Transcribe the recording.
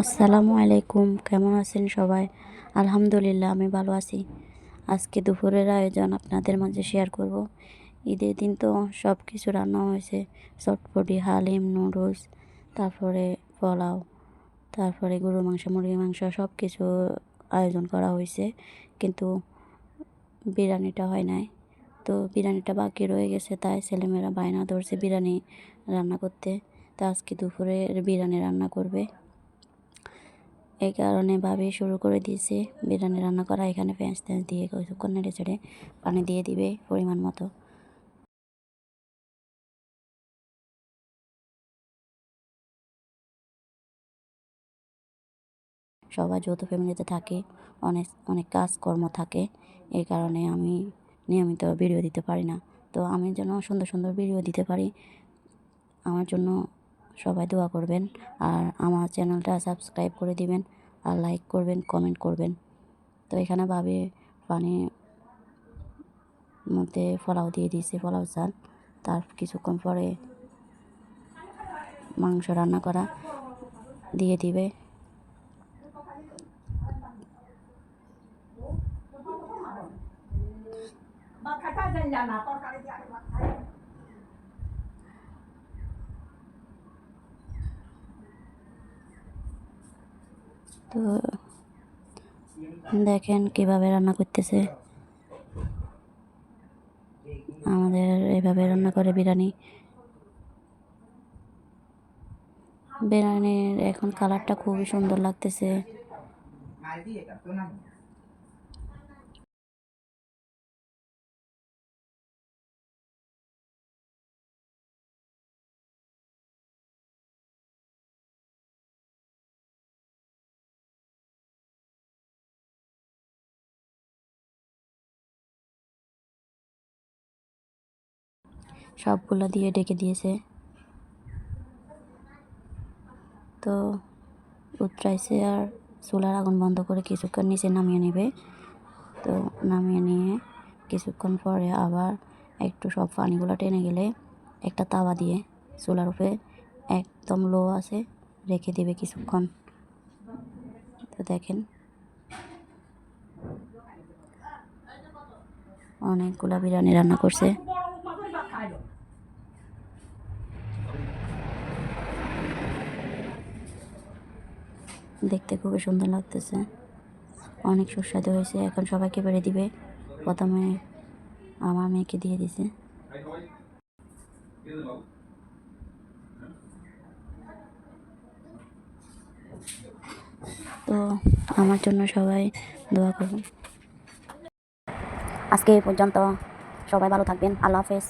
আসসালামু আলাইকুম, কেমন আছেন সবাই? আলহামদুলিল্লাহ, আমি ভালো আছি। আজকে দুপুরের আয়োজন আপনাদের মাঝে শেয়ার করব। ঈদের দিন তো সব কিছু রান্না হয়েছে। চটপটি, হালিম, নুডলস, তারপরে পোলাও, তারপরে গরুর মাংস, মুরগির মাংস সব কিছু আয়োজন করা হয়েছে। কিন্তু বিরিয়ানিটা হয় নাই। তো বিরিয়ানিটা বাকি রয়ে গেছে, তাই ছেলেমেয়েরা বায়না ধরছে বিরিয়ানি রান্না করতে। তা আজকে দুপুরে বিরিয়ানি রান্না করবে। এই কারণে ভাবি শুরু করে দিয়েছে। বিরিয়ানি রান্না করা, এখানে পেঁয়াজ টেঁয়াজ দিয়ে কিছুক্ষণ নেড়ে চেড়ে পানি দিয়ে দিবে পরিমাণ মতো। সবাই যৌথ ফ্যামিলিতে থাকে, অনেক অনেক কাজকর্ম থাকে এই কারণে আমি নিয়মিত ভিডিও দিতে পারি না। তো আমি যেন সুন্দর সুন্দর ভিডিও দিতে পারি, আমার জন্য সবাই দোয়া করবেন। আর আমার চ্যানেলটা সাবস্ক্রাইব করে দিবেন আর লাইক করবেন কমেন্ট করবেন। তো এখানে ভাবে পানি মধ্যে পোলাও দিয়ে দিয়েছে, পোলাও চাল। তার কিছুক্ষণ পরে মাংস রান্না করা দিয়ে দিবে। তো দেখেন কীভাবে রান্না করতেছে। আমাদের এভাবে রান্না করে বিরিয়ানি। বিরিয়ানির এখন কালারটা খুবই সুন্দর লাগতেছে। সবগুলো দিয়ে ডেকে দিয়েছে। তো উতরাইছে আর চুলার আগুন বন্ধ করে কিছুক্ষণ নিচে নামিয়ে নেবে। তো নামিয়ে নিয়ে কিছুক্ষণ পরে আবার একটু সব পানিগুলো টেনে গেলে একটা তাওয়া দিয়ে চুলার উপরে একদম লো আছে রেখে দেবে কিছুক্ষণ। তো দেখেন। অনেকগুলা বিরিয়ানি রান্না করছে। দেখতে খুবই সুন্দর লাগতেছে। অনেক সুস্বাদু হয়েছে। এখন সবাইকে বেড়ে দিবে। প্রথমে আমার মেয়েকে দিয়ে দিছে। তো আমার জন্য সবাই দোয়া করুন। আজকে এই পর্যন্ত সবাই ভালো থাকবেন। আল্লাহ হাফেজ।